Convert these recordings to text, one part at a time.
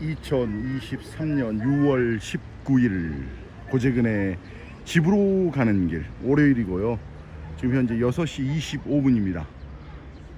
2023년 6월 19일 고재근의 집으로 가는 길 월요일이고요. 지금 현재 6시 25분입니다.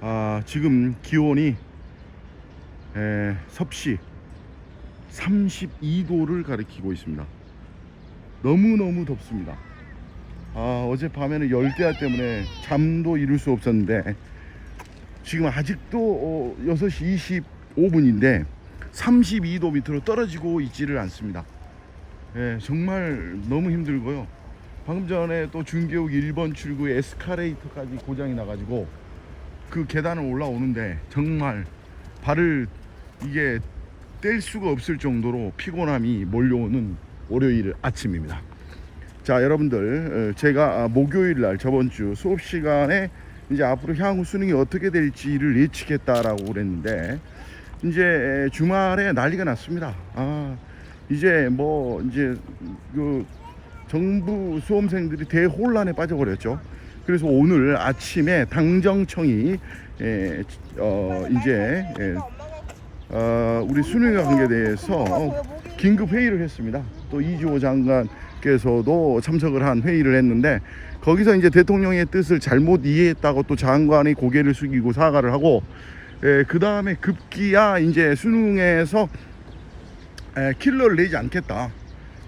아, 지금 기온이 에, 섭씨 32도를 가리키고 있습니다. 너무너무 덥습니다. 아, 어젯밤에는 열대야 때문에 잠도 이룰 수 없었는데 지금 아직도 어, 6시 25분인데 32도 밑으로 떨어지고 있지를 않습니다. 예, 정말 너무 힘들고요. 방금 전에 또 중계욱 1번 출구에 에스카레이터까지 고장이 나가지고 그 계단을 올라오는데 정말 발을 이게 뗄 수가 없을 정도로 피곤함이 몰려오는 월요일 아침입니다. 자, 여러분들, 어, 제가 아, 목요일 날 저번 주 수업 시간에 이제 앞으로 향후 수능이 어떻게 될지를 예측했다라고 그랬는데 이제 주말에 난리가 났습니다. 아, 이제 뭐 이제 그 정부 수험생들이 대혼란에 빠져버렸죠. 그래서 오늘 아침에 당정청이 에, 어, 이제 에, 어, 우리 수능과 관계에 대해서 긴급 회의를 했습니다. 또 이주호 장관께서도 참석을 한 회의를 했는데 거기서 이제 대통령의 뜻을 잘못 이해했다고 또 장관이 고개를 숙이고 사과를 하고 그 다음에 급기야 이제 수능에서 에, 킬러를 내지 않겠다.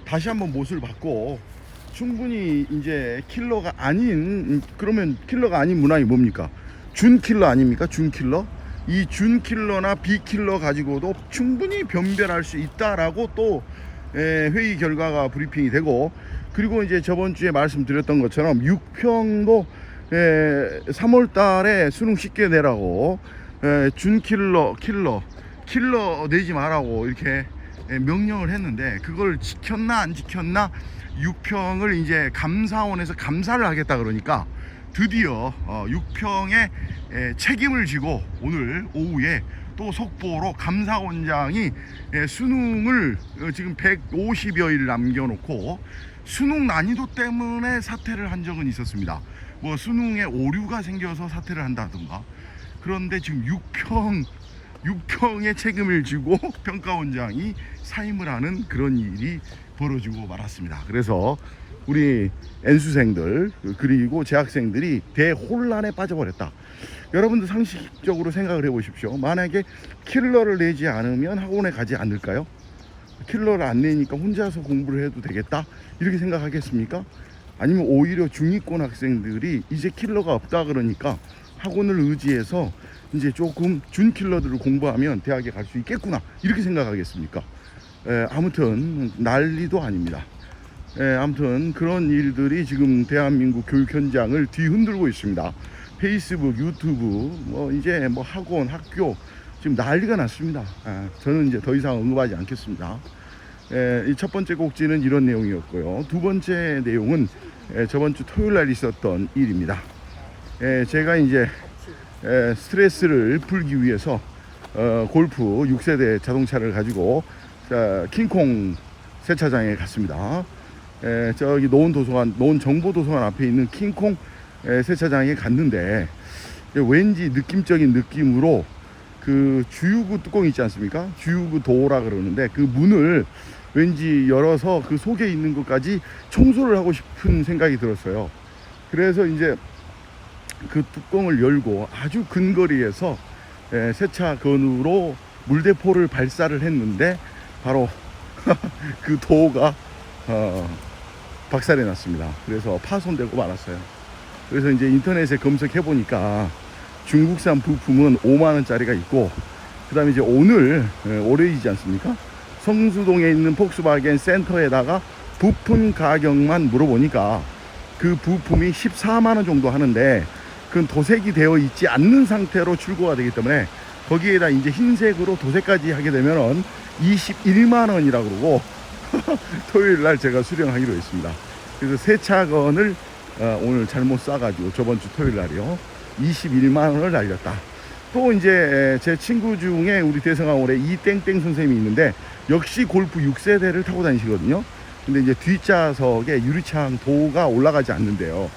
다시 한번 못을 받고 충분히 이제 킬러가 아닌 그러면 킬러가 아닌 문항이 뭡니까? 준 킬러 아닙니까? 준 킬러? 이 준 킬러나 비 킬러 가지고도 충분히 변별할 수 있다라고 또 에, 회의 결과가 브리핑이 되고 그리고 이제 저번 주에 말씀드렸던 것처럼 6평도 3월 달에 수능 쉽게 내라고 에, 준 킬러 킬러 킬러 내지 마라고 이렇게 에, 명령을 했는데 그걸 지켰나 안 지켰나 6평을 이제 감사원에서 감사를 하겠다 그러니까 드디어 어, 6평의 에, 책임을 지고 오늘 오후에 또 속보로 감사원장이 에, 수능을 어, 지금 150여일 남겨놓고 수능 난이도 때문에 사퇴를 한 적은 있었습니다. 뭐 수능에 오류가 생겨서 사퇴를 한다든가 그런데 지금 6평 6평의 책임을 지고 평가원장이 사임을 하는 그런 일이 벌어지고 말았습니다. 그래서 우리 N수생들 그리고 재학생들이 대혼란에 빠져버렸다. 여러분들 상식적으로 생각을 해보십시오. 만약에 킬러를 내지 않으면 학원에 가지 않을까요? 킬러를 안 내니까 혼자서 공부를 해도 되겠다? 이렇게 생각하겠습니까? 아니면 오히려 중위권 학생들이 이제 킬러가 없다 그러니까 학원을 의지해서 이제 조금 준 킬러들을 공부하면 대학에 갈 수 있겠구나 이렇게 생각하겠습니까? 에, 아무튼 난리도 아닙니다. 에, 아무튼 그런 일들이 지금 대한민국 교육 현장을 뒤흔들고 있습니다. 페이스북, 유튜브, 뭐 이제 뭐 학원, 학교 지금 난리가 났습니다. 아, 저는 이제 더 이상 언급하지 않겠습니다. 이 첫 번째 곡지는 이런 내용이었고요. 두 번째 내용은 에, 저번 주 토요일 날 있었던 일입니다. 에, 제가 이제 에, 스트레스를 풀기 위해서 어, 골프 6세대 자동차를 가지고 자, 킹콩 세차장에 갔습니다. 에, 저기 노원 도서관, 노원 정보 도서관 앞에 있는 킹콩 에, 세차장에 갔는데 왠지 느낌적인 느낌으로 그 주유구 뚜껑 있지 않습니까? 주유구 도라 그러는데 그 문을 왠지 열어서 그 속에 있는 것까지 청소를 하고 싶은 생각이 들었어요. 그래서 이제 그 뚜껑을 열고 아주 근거리에서 에, 세차건으로 물대포를 발사를 했는데 바로 그 도가 어, 박살이 났습니다. 그래서 파손되고 말았어요. 그래서 이제 인터넷에 검색해 보니까 중국산 부품은 5만 원짜리가 있고 그다음에 이제 오늘 에, 월요일이지 않습니까? 성수동에 있는 폭스바겐 센터에다가 부품 가격만 물어보니까 그 부품이 14만 원 정도 하는데 그건 도색이 되어 있지 않는 상태로 출고가 되기 때문에 거기에다 이제 흰색으로 도색까지 하게 되면은 21만 원이라고 그러고 토요일 날 제가 수령하기로 했습니다. 그래서 세차건을 어, 오늘 잘못 싸가지고 저번 주 토요일 날이요 21만 원을 날렸다. 또 이제 제 친구 중에 우리 대성하원에 이땡땡 선생님이 있는데 역시 골프 6세대를 타고 다니시거든요. 근데 이제 뒷좌석에 유리창 도가 올라가지 않는데요.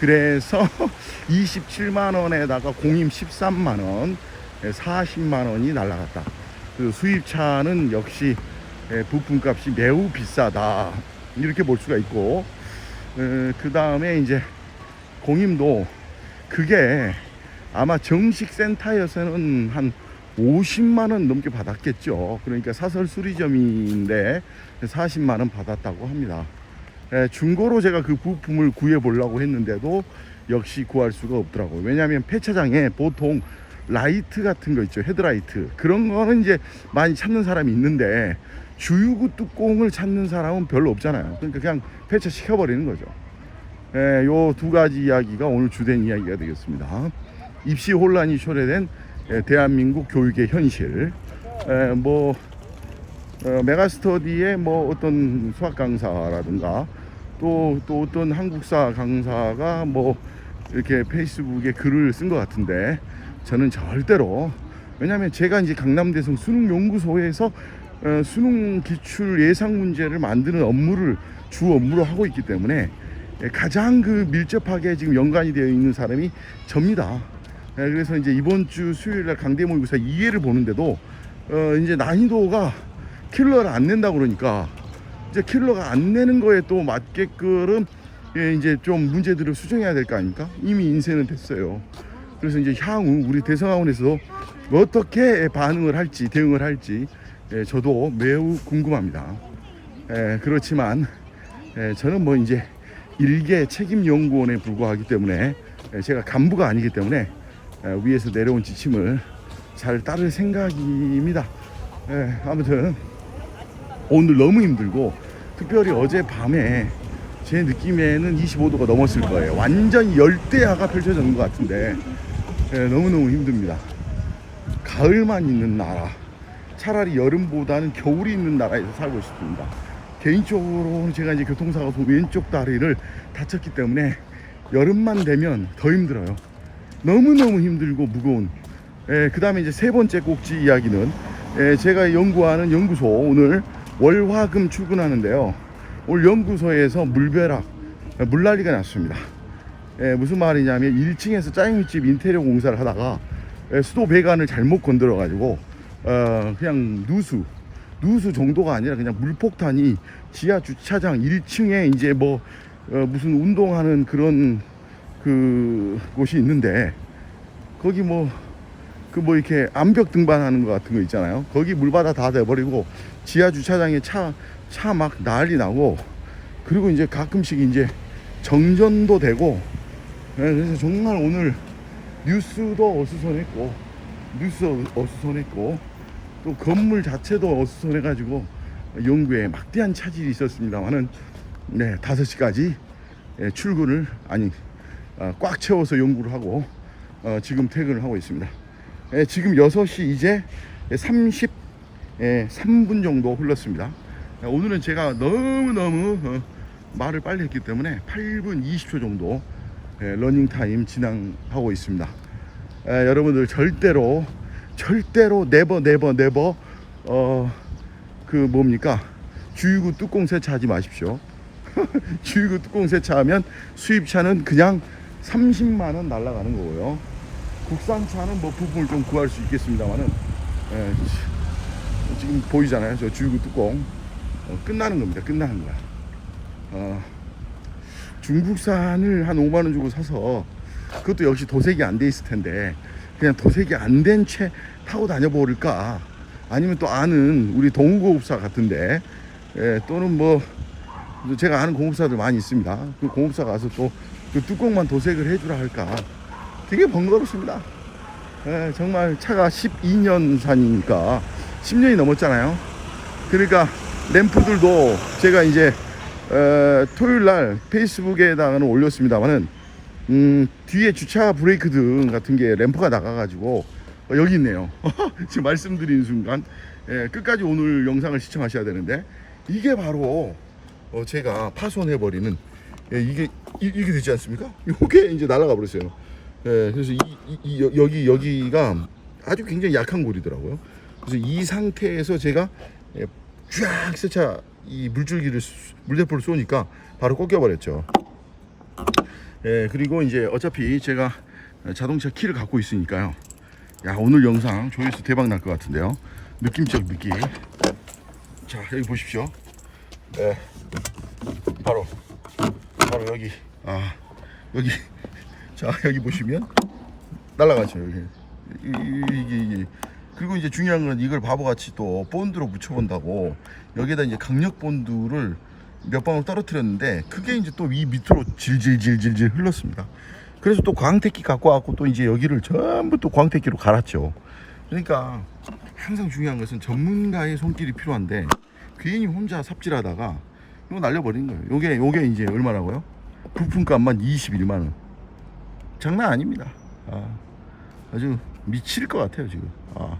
그래서 27만 원에다가 공임 13만 원, 40만 원이 날라갔다. 그 수입차는 역시 예, 부품값이 매우 비싸다 이렇게 볼 수가 있고 그 다음에 이제 공임도 그게 아마 정식 센터에서는 한 50만 원 넘게 받았겠죠. 그러니까 사설 수리점인데 40만 원 받았다고 합니다. 예, 중고로 제가 그 부품을 구해 보려고 했는데도 역시 구할 수가 없더라고요. 왜냐하면 폐차장에 보통 라이트 같은 거 있죠. 헤드라이트. 그런 거는 이제 많이 찾는 사람이 있는데 주유구 뚜껑을 찾는 사람은 별로 없잖아요. 그러니까 그냥 폐차 시켜버리는 거죠. 예, 요두 가지 이야기가 오늘 주된 이야기가 되겠습니다. 입시 혼란이 초래된 예, 대한민국 교육의 현실. 예, 뭐 어, 메가스터디의 뭐 어떤 수학 강사라든가 또, 또 어떤 한국사 강사가 뭐 이렇게 페이스북에 글을 쓴 것 같은데 저는 절대로 왜냐하면 제가 이제 강남대성 수능연구소에서 어, 수능 기출 예상 문제를 만드는 업무를 주 업무로 하고 있기 때문에 예, 가장 그 밀접하게 지금 연관이 되어 있는 사람이 접니다. 예, 그래서 이제 이번 주 수요일 날 강대 모의고사 2회를 보는데도 어, 이제 난이도가 킬러를 안 낸다 그러니까 이제 킬러가 안 내는 거에 또 맞게끔 예, 이제 좀 문제들을 수정해야 될 거 아닙니까? 이미 인쇄는 됐어요. 그래서 이제 향후 우리 대성학원에서 어떻게 반응을 할지 대응을 할지 예, 저도 매우 궁금합니다. 예, 그렇지만 예, 저는 뭐 이제 일개 책임 연구원에 불과하기 때문에 예, 제가 간부가 아니기 때문에 예, 위에서 내려온 지침을 잘 따를 생각입니다. 예, 아무튼 오늘 너무 힘들고 특별히 어제 밤에 제 느낌에는 25도가 넘었을 거예요. 완전 열대야가 펼쳐졌는 것 같은데 예, 너무너무 힘듭니다. 가을만 있는 나라 차라리 여름보다는 겨울이 있는 나라에서 살고 싶습니다. 개인적으로는 제가 이제 교통사고서 왼쪽 다리를 다쳤기 때문에 여름만 되면 더 힘들어요. 너무너무 힘들고 무거운. 예, 그 다음에 이제 세 번째 꼭지 이야기는 예, 제가 연구하는 연구소 오늘 월화금 출근하는데요. 오늘 연구소에서 물벼락, 예, 물난리가 났습니다. 예, 무슨 말이냐면 1층에서 짜장면집 인테리어 공사를 하다가 예, 수도 배관을 잘못 건드려 가지고 어, 그냥 누수 누수 정도가 아니라 그냥 물폭탄이 지하 주차장 1층에 이제 뭐 어, 무슨 운동하는 그런 그 곳이 있는데 거기 뭐 그 뭐 이렇게 암벽 등반하는 것 같은 거 있잖아요. 거기 물바다 다 돼버리고 지하 주차장에 차 차 막 난리 나고 그리고 이제 가끔씩 이제 정전도 되고 예, 그래서 정말 오늘 뉴스도 어수선했고 뉴스 어수선했고 또 건물 자체도 어수선해가지고 연구에 막대한 차질이 있었습니다만은 네 5시까지 예, 출근을 아니 아, 꽉 채워서 연구를 하고 어, 지금 퇴근을 하고 있습니다. 예, 지금 6시 이제 30 예, 3분 정도 흘렀습니다. 예, 오늘은 제가 너무너무 어, 말을 빨리 했기 때문에 8분 20초 정도 예, 러닝 타임 진행하고 있습니다. 예, 여러분들 절대로 절대로 네버 네버 네버 어 그 뭡니까 주유구 뚜껑 세차하지 마십시오. 주유구 뚜껑 세차하면 수입차는 그냥 30만 원 날라가는 거고요. 국산차는 뭐 부품을 좀 구할 수 있겠습니다만은 예, 지- 지금 보이잖아요. 저 주유구 뚜껑 어, 끝나는 겁니다. 끝나는 거야. 어, 중국산을 한 5만 원 주고 사서 그것도 역시 도색이 안 돼 있을 텐데 그냥 도색이 안 된 채 타고 다녀버릴까 아니면 또 아는 우리 동우고급사 같은데 예, 또는 뭐 제가 아는 공업사들 많이 있습니다 그 공업사 가서 또 그 뚜껑만 도색을 해주라 할까 되게 번거롭습니다 예, 정말 차가 12년 산이니까 10년이 넘었잖아요 그러니까 램프들도 제가 이제 어, 토요일 날 페이스북에다가는 올렸습니다만은 음, 뒤에 주차 브레이크 등 같은 게 램프가 나가가지고 어, 여기 있네요. 지금 말씀드리는 순간 예, 끝까지 오늘 영상을 시청하셔야 되는데 이게 바로 어, 제가 파손해버리는 예, 이게 이, 게 되지 않습니까? 이게 이제 날아가 버렸어요. 예, 그래서 이, 이- 이- 여- 여기 여기가 아주 굉장히 약한 골이더라고요. 그래서 이 상태에서 제가 예, 쫙 세차 이 물줄기를 쏘- 물대포를 쏘니까 바로 꺾여 버렸죠. 예, 그리고 이제 어차피 제가 자동차 키를 갖고 있으니까요. 야 오늘 영상 조회수 대박 날 것 같은데요. 느낌적 느낌. 자 여기 보십시오. 네. 바로 바로 여기 아 여기 자 여기 보시면 날라가죠 여기 이- 이- 이게 이게 그리고 이제 중요한 건 이걸 바보같이 또 본드로 묻혀본다고 여기에다 이제 강력 본드를 몇 방울 떨어뜨렸는데 그게 이제 또위 밑으로 질질질질질 흘렀습니다. 그래서 또 광택기 갖고 왔고 또 이제 여기를 전부 또 광택기로 갈았죠. 그러니까 항상 중요한 것은 전문가의 손길이 필요한데 괜히 혼자 삽질하다가 이거 날려버린 거예요. 요게 요게 이제 얼마라고요? 부품값만 21만 원. 장난 아닙니다. 아, 아주 미칠 것 같아요 지금. 아,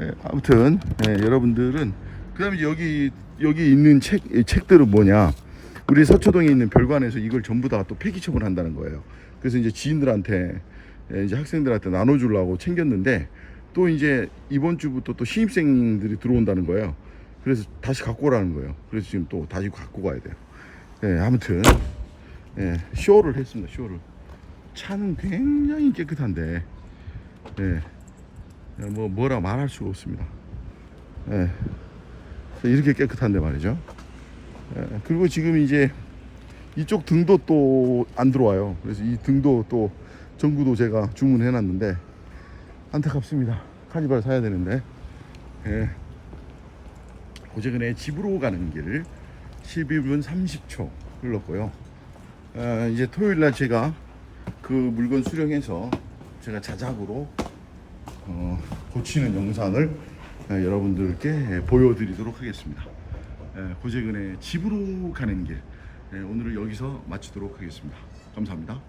예, 아무튼 예, 여러분들은 그다음에 여기 여기 있는 책이 책들은 뭐냐? 우리 서초동에 있는 별관에서 이걸 전부 다 또 폐기 처분한다는 거예요. 그래서 이제 지인들한테 예, 이제 학생들한테 나눠주려고 챙겼는데 또 이제 이번 주부터 또 신입생들이 들어온다는 거예요. 그래서 다시 갖고 오라는 거예요. 그래서 지금 또 다시 갖고 가야 돼요. 예, 아무튼 예, 쇼를 했습니다. 쇼를. 차는 굉장히 깨끗한데 예, 예, 뭐 뭐라 말할 수가 없습니다. 예, 이렇게 깨끗한데 말이죠. 예, 그리고 지금 이제 이쪽 등도 또 안 들어와요. 그래서 이 등도 또 전구도 제가 주문해 놨는데 안타깝습니다. 카니발 사야 되는데 예. 어제근에 집으로 가는 길 11분 30초 흘렀고요. 아, 이제 토요일 날 제가 그 물건 수령해서 제가 자작으로 어, 고치는 영상을 아, 여러분들께 보여드리도록 하겠습니다. 예, 고재근의 집으로 가는 길 예, 오늘을 여기서 마치도록 하겠습니다. 감사합니다.